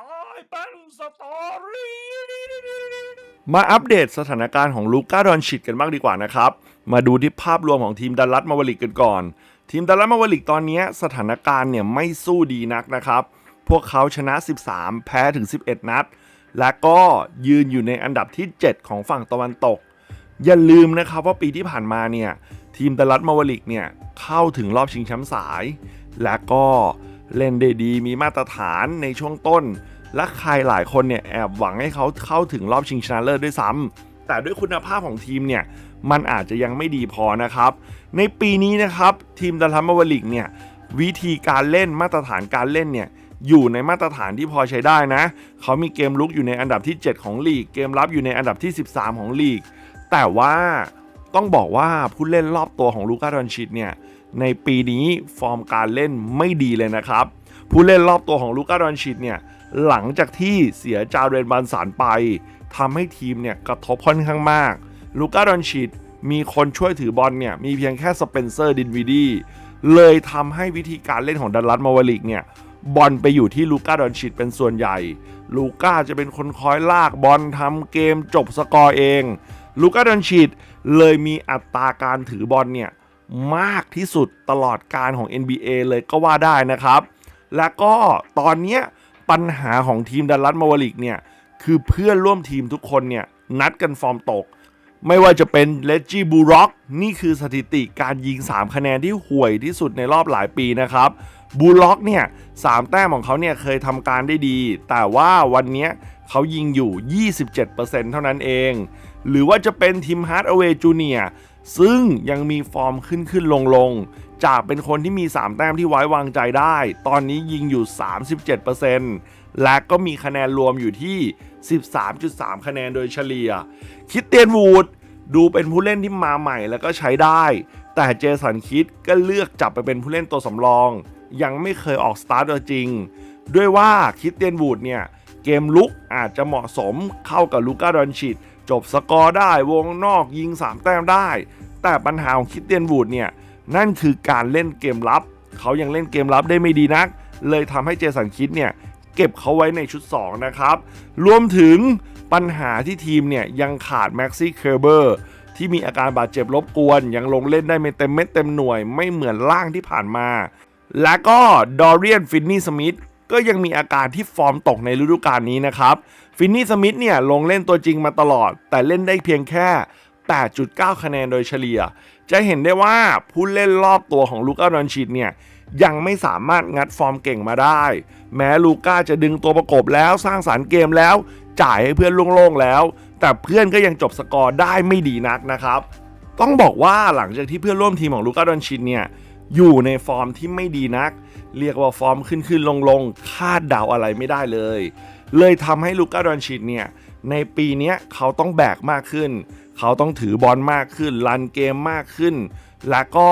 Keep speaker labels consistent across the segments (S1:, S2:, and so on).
S1: ตายเป็นสตอรี่
S2: มาอัปเดตสถานการณ์ของลูก้าดอนชิดกันบ้างดีกว่านะครับ มาดูที่ภาพรวมของทีมดัลลัสมาวลิกกันก่อน ทีมดัลลัสมาวลิกตอนนี้สถานการณ์เนี่ยไม่สู้ดีนักนะครับ พวกเขาชนะ 13 แพ้ถึง 11 นัด และก็ยืนอยู่ในอันดับที่ 7 ของฝั่งตะวันตก อย่าลืมนะครับว่าปีที่ผ่านมาเนี่ยทีมดัลลัสมาวลิกเนี่ยเข้าถึงรอบชิงแชมป์สาย และก็ เล่นได้ดีมีมาตรฐานในช่วงต้น และใครหลายคนเนี่ยแอบหวังให้เขาเข้าถึงรอบชิงชนะเลิศด้วยซ้ำแต่ด้วยคุณภาพของทีมเนี่ยมันอาจจะยังไม่ดีพอนะครับ ในปีนี้นะครับทีมดัลลัสมาวลิกเนี่ยวิธีการเล่นมาตรฐานการเล่นเนี่ยอยู่ในมาตรฐานที่พอใช้ได้นะ เขามีเกมลุกอยู่ในอันดับที่ 7 ของลีก เกมรับอยู่ในอันดับที่ 13 ของลีก แต่ว่า ต้องบอกว่าผู้เล่นรอบตัวของลูก้าดอนชิดเนี่ยในปีนี้ฟอร์มการเล่นไม่ดีเลยนะครับ ผู้เล่นรอบตัวของลูก้าดอนชิดเนี่ยหลังจากที่เสียจาเรนบันสารไปทำให้ทีมเนี่ยกระทบค่อนข้างมาก ลูก้าดอนชิดมีคนช่วยถือบอลเนี่ยมีเพียงแค่สเปนเซอร์ดินวีดีเลยทำให้วิธีการเล่นของดัลลัสมาวลิกเนี่ยบอลไปอยู่ที่ลูก้าดอนชิดเป็นส่วนใหญ่ ลูก้าจะเป็นคนคอยลากบอลทำเกมจบสกอร์เอง ลูก้าดอนชิดเลยมีอัตราการถือบอลเนี่ยมากที่สุดตลอดการของ NBA เลยก็ว่าได้นะครับ แล้วก็ตอนนี้ปัญหาของทีมดัลลัสมาวลิกเนี่ยคือเพื่อนร่วมทีมทุกคนเนี่ยนัดกันฟอร์มตก ไม่ว่าจะเป็นเลจจี้บูร็อกนี่คือสถิติการยิง 3 คะแนนที่ห่วยที่สุดในรอบหลายปีนะครับ บูล็อกเนี่ยสามแต้มของเขาเนี่ยเคยทำการได้ดี แต่ว่าวันนี้เขายิงอยู่ 27%เท่านั้นเอง หรือว่าจะเป็นทีมฮาร์ดเอเวจูเนียซึ่งยังมีฟอร์มขึ้นขึ้นลงลงจากเป็นคนที่มี 3 แต้มที่ไว้วางใจได้ ตอนนี้ยิงอยู่ 37%และก็มีคะแนนรวมอยู่ที่ 13.3 คะแนนโดยเฉลี่ย คิดเตียนวูดดูเป็นผู้เล่นที่มาใหม่แล้วก็ใช้ได้ แต่เจสันคิดก็เลือกจับไปเป็นผู้เล่นตัวสำรอง ยังไม่เคยออกสตาร์ทตัวจริง ด้วยว่าคิดเตียนวูดเนี่ย เกมลุกอาจจะเหมาะสมเข้ากับลูก้าดอนชิดจบสกอร์ได้วงนอกยิง 3 แต้มได้ แต่ปัญหาของคิดเตียนวูดเนี่ย นั่นคือการเล่นเกมรับ เขายังเล่นเกมรับได้ไม่ดีนัก เลยทำให้เจสันคิดเนี่ยเก็บเขาไว้ในชุด 2 นะครับ รวมถึงปัญหาที่ทีมเนี่ยยังขาดแม็กซี่เคอร์เบอร์ที่มีอาการบาดเจ็บรบกวน ยังลงเล่นได้ไม่เต็มเม็ดเต็มหน่วยไม่เหมือนล่างที่ผ่านมา และก็ดอเรียนฟินนี่สมิธก็ยังมีอาการที่ฟอร์มตกในฤดูกาลนี้นะครับ ฟินนี่สมิธเนี่ยลงเล่นตัวจริงมาตลอด แต่เล่นได้เพียงแค่ 8.9 คะแนนโดยเฉลี่ย จะเห็นได้ว่าผู้เล่นรอบตัวของลูก้าดอนชิดเนี่ยยังไม่สามารถงัดฟอร์มเก่งมาได้ แม้ลูก้าจะดึงตัวประกบแล้วสร้างสารรค์เกมแล้ว จ่ายให้เพื่อนโล่งๆแล้ว แต่เพื่อนก็ยังจบสกอร์ได้ไม่ดีนักนะครับ ต้องบอกว่าหลังจากที่เพื่อนร่วมทีมของลูก้าดอนชินเนี่ย อยู่ในฟอร์มที่ไม่ดีนัก เรียกว่าฟอร์มขึ้นขึ้นลงลงคาดเดาอะไรไม่ได้เลย เลยทำให้ลูก้าดอนชินเนี่ยในปีนี้เขาต้องแบกมากขึ้น เขาต้องถือบอลมากขึ้นรันเกมมากขึ้น และก็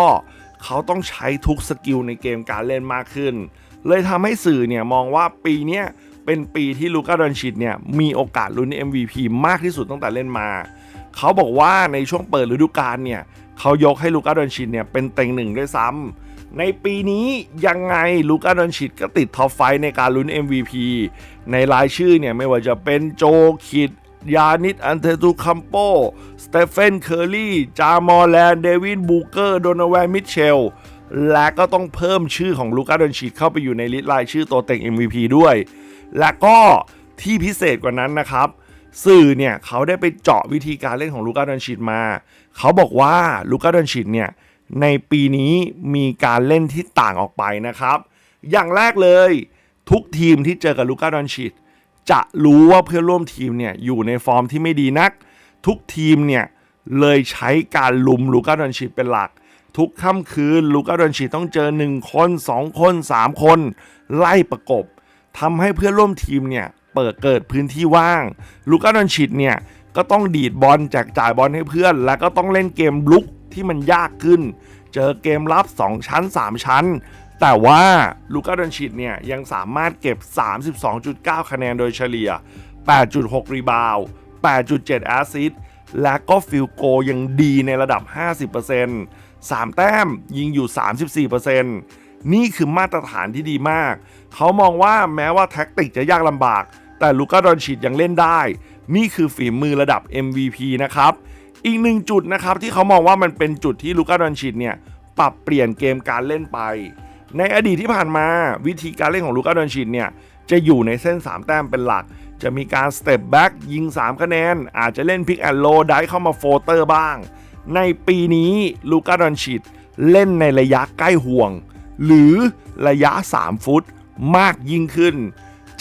S2: เขาต้องใช้ทุกสกิลในเกมการเล่นมากขึ้น เลยทำให้สื่อเนี่ยมองว่าปีนี้เป็นปีที่ลูก้าดอนชิดเนี่ยมีโอกาสลุ้น MVP มากที่สุดตั้งแต่เล่นมา เขาบอกว่าในช่วงเปิดฤดูกาลเนี่ย เขายกให้ลูก้าดอนชิดเนี่ยเป็นเต็งหนึ่งด้วยซ้ำในปีนี้ยังไงลูก้าดอนชิดก็ติดท็อปไฟในการลุ้น MVP ในรายชื่อเนี่ยไม่ว่าจะเป็นโจคิดยานิดอันเทตุคัมโป สเตเฟน เคอร์รี่ จามอร์แลนด์ เดวิน บูเกอร์ โดนาแวนมิเชล และก็ต้องเพิ่มชื่อของลูก้าดอนชิดเข้าไปอยู่ในลิสต์รายชื่อตัวเต็ง MVP ด้วย และก็ที่พิเศษกว่านั้นนะครับ สื่อเนี่ยเขาได้ไปเจาะวิธีการเล่นของลูก้าดอนชิดมา เขาบอกว่าลูก้าดอนชิดเนี่ยในปีนี้มีการเล่นที่ต่างออกไปนะครับ อย่างแรกเลย ทุกทีมที่เจอกับลูก้าดอนชิดจะรู้ว่าเพื่อนร่วมทีมเนี่ยอยู่ในฟอร์มที่ไม่ดีนัก ทุกทีมเนี่ยเลยใช้การลุมลูก้าดอนชิดเป็นหลัก ทุกค่ำคืนลูก้าดอนชิดต้องเจอ 1 คน 2 คน 3 คน ไล่ประกบทำให้เพื่อนร่วมทีมเนี่ย เปิดเกิดพื้นที่ว่าง ลูก้าดอนชิดเนี่ยก็ต้องดีดบอลแจกจ่ายบอลให้เพื่อน แล้วก็ต้องเล่นเกมลุกที่มันยากขึ้น เจอเกมรับ 2 ชั้น 3 ชั้น แต่ว่าลูก้าดอนชิดเนี่ยยังสามารถเก็บ 32.9 คะแนนโดยเฉลี่ย 8.6 รีบาวด์8.7 แอสซิสต์และก็ฟิลโกยังดีในระดับ 50% 3 แต้มยิงอยู่ 34%นี่คือมาตรฐานที่ดีมาก เขามองว่าแม้ว่าแท็กติกจะยากลำบาก แต่ลูก้าดอนชิดยังเล่นได้ นี่คือฝีมือระดับ MVP นะครับ อีกหนึ่งจุดนะครับที่เขามองว่ามันเป็นจุดที่ลูก้าดอนชิดเนี่ยปรับเปลี่ยนเกมการเล่นไป ในอดีตที่ผ่านมาวิธีการเล่นของลูก้าดอนชิดเนี่ยจะอยู่ในเส้น 3 แต้มเป็นหลัก จะมีการสเต็ปแบ็กยิง 3 คะแนน อาจจะเล่นพิกแอนโลได้เข้ามาโฟเตอร์บ้าง ในปีนี้ลูก้าดอนชิดเล่นในระยะใกล้ห่วง หรือระยะ 3 ฟุตมากยิ่งขึ้น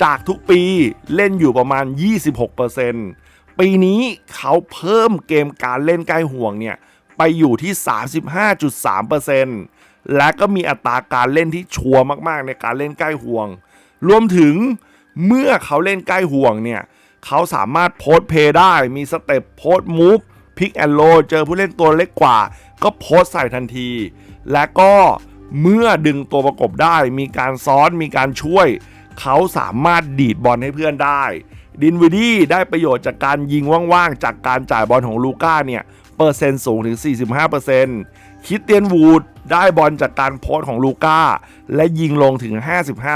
S2: จากทุกปีเล่นอยู่ประมาณ 26%ปีนี้เขาเพิ่มเกมการเล่นใกล้ห่วงเนี่ยไปอยู่ที่ 35.3%และก็มีอัตราการเล่นที่ชัวร์มากๆ ในการเล่นใกล้ห่วง รวมถึงเมื่อเขาเล่นใกล้ห่วงเนี่ยเขาสามารถโพสเพย์ได้มีสเต็ปโพสมูฟพิกแอนโลเจอผู้เล่นตัวเล็กกว่า ก็โพสใส่ทันที และก็เมื่อดึงตัวประกบได้มีการซ้อนมีการช่วย เขาสามารถดีดบอลให้เพื่อนได้ ดินวิดี้ได้ประโยชน์จากการยิงว่างๆ จากการจ่ายบอลของลูก้าเนี่ย เปอร์เซ็นต์สูงถึง 45%คิดเตียนวูดได้บอลจากการโพสต์ของลูก้า และยิงลงถึง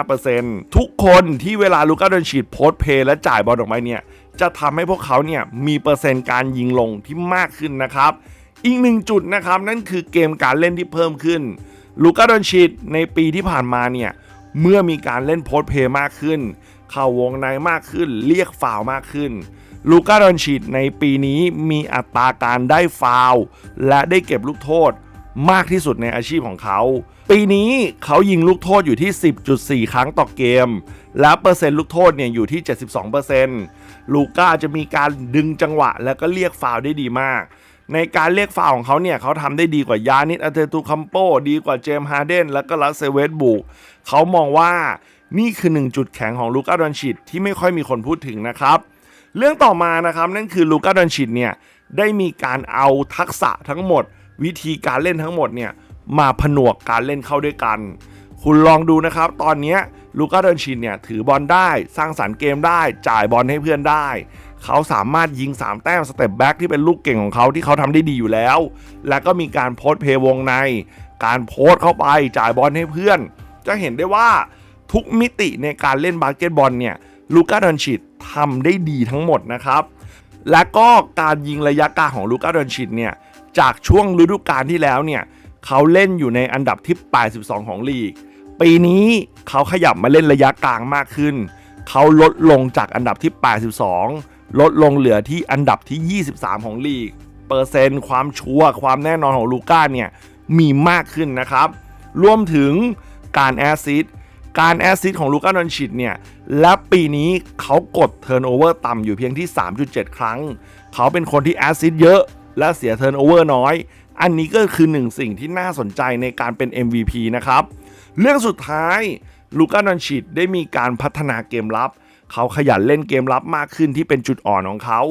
S2: 55%ทุกคนที่เวลาลูก้าโดนฉีดโพสต์เพย์และจ่ายบอลออกไปเนี่ยจะทำให้พวกเขาเนี่ยมีเปอร์เซ็นต์การยิงลงที่มากขึ้นนะครับอีกหนึ่งจุดนะครับ นั่นคือเกมการเล่นที่เพิ่มขึ้นลูก้าดอนชิดในปีที่ผ่านมาเนี่ย เมื่อมีการเล่นโพสเพย์มากขึ้น เข้าวงในมากขึ้น เรียกฟาวมากขึ้น ลูก้าดอนชิดในปีนี้มีอัตราการได้ฟาวและได้เก็บลูกโทษมากที่สุดในอาชีพของเขา ปีนี้เขายิงลูกโทษอยู่ที่ 10.4 ครั้งต่อเกม และเปอร์เซ็นต์ลูกโทษเนี่ยอยู่ที่ 72%ลูก้าจะมีการดึงจังหวะ แล้วก็เรียกฟาวได้ดีมาก ในการเรียกฟาวของเขาเนี่ยเขาทำได้ดีกว่ายานิสอัเตตูคัมโปดีกว่าเจมส์ฮาร์เดนแล้วก็ลัสเซเวสบุกเขามองว่านี่คือหนึ่งจุดแข็งของลูก้าดอนชิดที่ไม่ค่อยมีคนพูดถึงนะครับ เรื่องต่อมานะครับนั่นคือลูก้าดอนชิดเนี่ยได้มีการเอาทักษะทั้งหมด วิธีการเล่นทั้งหมดเนี่ยมาผนวกการเล่นเข้าด้วยกัน คุณลองดูนะครับ ตอนนี้ลูก้าดอนชินเนี่ยถือบอลได้สร้างสรรค์เกมได้ จ่ายบอลให้เพื่อนได้ เขาสามารถยิง 3 แต้มสเต็ปแบ็กที่เป็นลูกเก่งของเขาที่เขาทำได้ดีอยู่แล้ว แล้วก็มีการโพสต์เพย์วงใน การโพสต์เข้าไปจ่ายบอลให้เพื่อน จะเห็นได้ว่าทุกมิติในการเล่นบาสเกตบอลเนี่ยลูก้าดอนชิดทำได้ดีทั้งหมดนะครับ และก็การยิงระยะกลางของลูก้าดอนชิดเนี่ยจากช่วงฤดูกาลที่แล้วเนี่ยเขาเล่นอยู่ในอันดับที่ 82 ของลีก ปีนี้เขาขยับมาเล่นระยะกลางมากขึ้น เขาลดลงจากอันดับที่ 82 ลดลงเหลือที่อันดับที่ 23 ของลีก เปอร์เซ็นต์ความชัวร์ความแน่นอนของลูก้าเนี่ยมีมากขึ้นนะครับ รวมถึงการแอซิดการแอซิดของลูก้าดอนชิดเนี่ย และปีนี้เขากดเทิร์นโอเวอร์ต่ำอยู่เพียงที่ 3.7 ครั้ง เขาเป็นคนที่แอซิดเยอะ และเสียเทิร์นโอเวอร์น้อย อันนี้ก็คือหนึ่งสิ่งที่น่าสนใจในการเป็น MVP นะครับ เรื่องสุดท้ายลูก้าดอนชิดได้มีการพัฒนาเกมรับ เขาขยันเล่นเกมรับมากขึ้นที่เป็นจุดอ่อนของเขา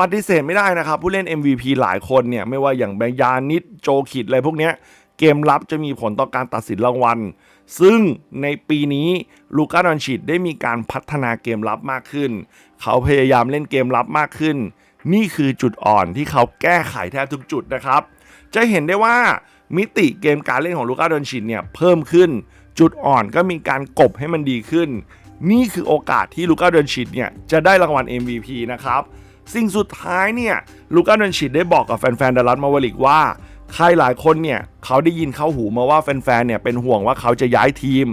S2: ปฏิเสธไม่ได้นะครับ ผู้เล่น MVP หลายคนเนี่ยไม่ว่าอย่างแบงยานิดโจคิดอะไรพวกเนี้ยเกมรับจะมีผลต่อการตัดสินรางวัล ซึ่งในปีนี้ลูก้าดอนชิดได้มีการพัฒนาเกมรับมากขึ้น เขาพยายามเล่นเกมรับมากขึ้น นี่คือจุดอ่อนที่เขาแก้ไขแทบทุกจุดนะครับ จะเห็นได้ว่ามิติเกมการเล่นของลูก้าดอนชิดเนี่ยเพิ่มขึ้น จุดอ่อนก็มีการกบให้มันดีขึ้น นี่คือโอกาสที่ลูก้าดอนชิดเนี่ยจะได้รางวัล MVP นะครับ สิ่งสุดท้ายเนี่ยลูก้าดอนชิดได้บอกกับแฟนๆดัลลัสมาวลิกว่า ใครหลายคนเนี่ยเขาได้ยินเข้าหูมาว่าแฟนๆเนี่ยเป็นห่วงว่าเขาจะย้ายทีม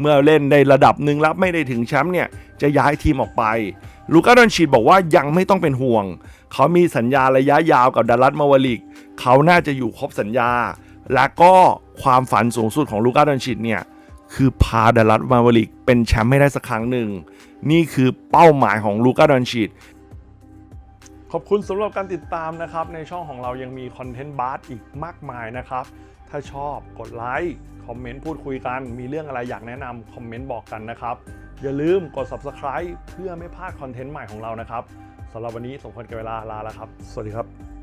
S2: เมื่อเล่นในระดับหนึ่งแล้วไม่ได้ถึงแชมป์เนี่ยจะย้ายทีมออกไปลูก้าดอนชิดบอกว่ายังไม่ต้องเป็นห่วง เขามีสัญญาระยะยาวกับดัลลัสมาวลิก เขาน่าจะอยู่ครบสัญญา และก็ความฝันสูงสุดของลูก้าดอนชิดเนี่ย คือพาดัลลัสมาวลิกเป็นแชมป์ให้ได้สักครั้งหนึ่ง นี่คือเป้าหมายของลูก้าดอนชิดขอบคุณสำหรับการติดตามนะครับ ในช่องของเรายังมีคอนเทนต์บาร์อีกมากมายนะครับ ถ้าชอบกดไลค์คอมเมนต์พูดคุยกัน มีเรื่องอะไรอยากแนะนำคอมเมนต์บอกกันนะครับ อย่าลืมกด subscribe เพื่อไม่พลาดคอนเทนต์ใหม่ของเรานะครับสำหรับวันนี้สมควรกับเวลาลาแล้วครับ สวัสดีครับ